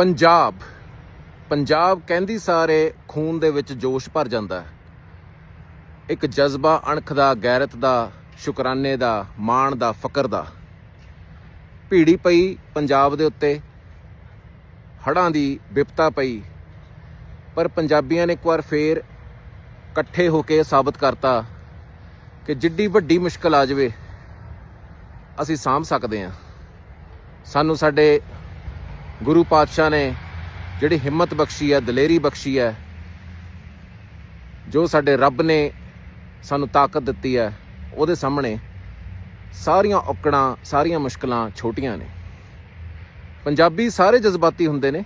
ਪੰਜਾਬ। ਪੰਜਾਬ ਕਹਿੰਦੀ ਸਾਰੇ ਖੂਨ ਦੇ ਵਿੱਚ ਜੋਸ਼ ਭਰ ਜਾਂਦਾ ਹੈ। ਇੱਕ ਜਜ਼ਬਾ ਅਣਖ ਦਾ, ਗੈਰਤ ਦਾ, ਸ਼ੁਕਰਾਨੇ ਦਾ, ਮਾਣ ਦਾ, ਫਕਰ ਦਾ। ਭੀੜੀ ਪਈ ਪੰਜਾਬ ਦੇ ਉੱਤੇ। ਹੜ੍ਹਾਂ ਦੀ ਵਿਪਤਾ ਪਈ। ਪਰ ਪੰਜਾਬੀਆਂ ਨੇ ਇੱਕ ਵਾਰ ਫੇਰ ਇਕੱਠੇ ਹੋ ਕੇ ਸਾਬਤ ਕਰਤਾ ਕਿ ਜਿੱਡੀ ਵੱਡੀ ਮੁਸ਼ਕਲ ਆ ਜਾਵੇ, ਅਸੀਂ ਸਾਂਭ ਸਕਦੇ ਹਾਂ। ਸਾਨੂੰ ਸਾਡੇ ਗੁਰੂ ਪਾਤਸ਼ਾਹ ਨੇ ਜਿਹੜੀ ਹਿੰਮਤ ਬਖਸ਼ੀ ਹੈ, ਦਲੇਰੀ ਬਖਸ਼ੀ ਹੈ, ਜੋ ਸਾਡੇ ਰੱਬ ਨੇ ਸਾਨੂੰ ਤਾਕਤ ਦਿੱਤੀ ਹੈ, ਉਹਦੇ ਸਾਹਮਣੇ ਸਾਰੀਆਂ ਔਕੜਾਂ, ਸਾਰੀਆਂ ਮੁਸ਼ਕਲਾਂ ਛੋਟੀਆਂ ਨੇ। ਪੰਜਾਬੀ ਸਾਰੇ ਜਜ਼ਬਾਤੀ ਹੁੰਦੇ ਨੇ,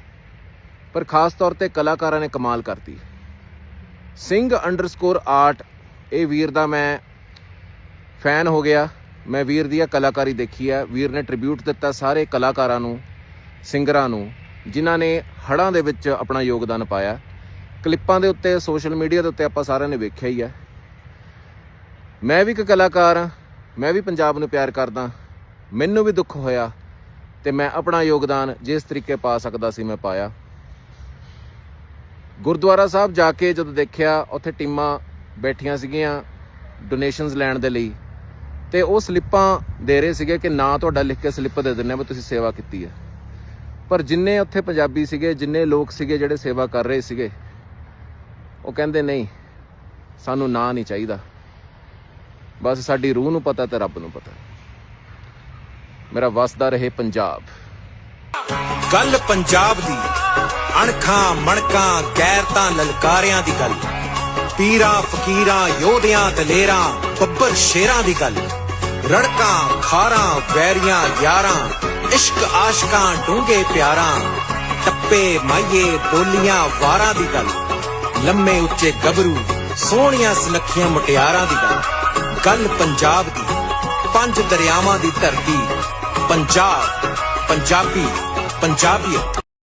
ਪਰ ਖਾਸ ਤੌਰ ਤੇ ਕਲਾਕਾਰਾਂ ਨੇ ਕਮਾਲ ਕਰਤੀ ਸਿੰਘ ਅੰਡਰਸਕੋਰ ਆਰਟ ਇਹ ਵੀਰ ਦਾ ਮੈਂ ਫੈਨ ਹੋ ਗਿਆ, ਮੈਂ ਵੀਰ ਦੀ ਇਹ ਕਲਾਕਾਰੀ ਦੇਖੀ ਹੈ, ਵੀਰ ਨੇ ਟ੍ਰਿਬਿਊਟ ਦਿੱਤਾ ਸਾਰੇ ਕਲਾਕਾਰਾਂ ਨੂੰ। ਸਿੰਗਰਾਂ ਨੂੰ, ਜਿਨ੍ਹਾਂ ਨੇ ਹੜ੍ਹਾਂ ਦੇ ਵਿੱਚ ਆਪਣਾ ਯੋਗਦਾਨ ਪਾਇਆ। ਕਲਿੱਪਾਂ ਦੇ ਉੱਤੇ, ਸੋਸ਼ਲ ਮੀਡੀਆ ਦੇ ਉੱਤੇ ਆਪਾਂ ਸਾਰਿਆਂ ਨੇ ਵੇਖਿਆ ਹੀ ਹੈ ਮੈਂ ਵੀ ਇੱਕ ਕਲਾਕਾਰ ਹਾਂ, ਮੈਂ ਵੀ ਪੰਜਾਬ ਨੂੰ ਪਿਆਰ ਕਰਦਾ ਮੈਨੂੰ ਵੀ ਦੁੱਖ ਹੋਇਆ ਤੇ ਮੈਂ ਆਪਣਾ ਯੋਗਦਾਨ ਜਿਸ ਤਰੀਕੇ ਪਾ ਸਕਦਾ ਸੀ, ਮੈਂ ਪਾਇਆ। ਗੁਰਦੁਆਰਾ ਸਾਹਿਬ ਜਾ ਕੇ ਜਦੋਂ ਦੇਖਿਆ, ਉੱਥੇ ਟੀਮਾਂ ਬੈਠੀਆਂ ਸੀਗੀਆਂ ਡੋਨੇਸ਼ਨਸ ਲੈਣ ਦੇ ਲਈ ਤੇ ਉਹ ਸਲਿੱਪਾਂ ਦੇ ਰਹੇ ਸੀਗੇ ਕਿ ਨਾ ਤੁਹਾਡਾ ਲਿਖ ਕੇ ਸਲਿੱਪ ਦੇ ਦਿੰਨੇ ਵੀ ਤੁਸੀਂ ਸੇਵਾ ਕੀਤੀ ਹੈ। ਪਰ ਜਿੰਨੇ ਉੱਥੇ ਪੰਜਾਬੀ ਸੀਗੇ, ਜਿੰਨੇ ਲੋਕ ਸੀਗੇ ਜਿਹੜੇ ਸੇਵਾ ਕਰ ਰਹੇ ਸੀਗੇ, ਉਹ ਕਹਿੰਦੇ ਨਹੀਂ, ਸਾਨੂੰ ਨਾਂ ਨਹੀਂ ਚਾਹੀਦਾ। ਬਸ ਸਾਡੀ ਰੂਹ ਨੂੰ ਪਤਾ ਤੇ ਰੱਬ ਨੂੰ ਪਤਾ। ਮੇਰਾ ਵਸਦਾ ਰਹੇ ਪੰਜਾਬ। ਗੱਲ ਪੰਜਾਬ ਦੀ, ਅਣਖਾਂ, ਮਣਕਾਂ, ਗੈਰਤਾਂ, ਲਲਕਾਰਿਆਂ ਦੀ ਗੱਲ। ਪੀਰਾਂ, ਫਕੀਰਾਂ, ਯੋਧਿਆਂ, ਦਲੇਰਾਂ, ਬੱਬਰ ਸ਼ੇਰਾਂ ਦੀ ਗੱਲ। ਰੜਕਾਂ, ਖਾਰਾਂ, ਵੈਰੀਆਂ, ਯਾਰਾਂ ਇਸ਼ਕ ਆਸ਼ਕਾਂ ਡੂੰਘੇ ਪਿਆਰਾਂ, ਟੱਪੇ ਮਾਈਏ ਬੋਲੀਆਂ ਵਾਰਾਂ ਦੀ ਗੱਲ, ਲੰਮੇ ਉੱਚੇ ਗੱਭਰੂ, ਸੋਹਣੀਆਂ ਸੁਨੱਖੀਆਂ ਮੁਟਿਆਰਾਂ ਦੀ ਗੱਲ। ਗੱਲ ਪੰਜਾਬ ਦੀ, ਪੰਜ ਦਰਿਆਵਾਂ ਦੀ ਧਰਤੀ, ਪੰਜਾਬ, ਪੰਜਾਬੀ, ਪੰਜਾਬੀਅਤ।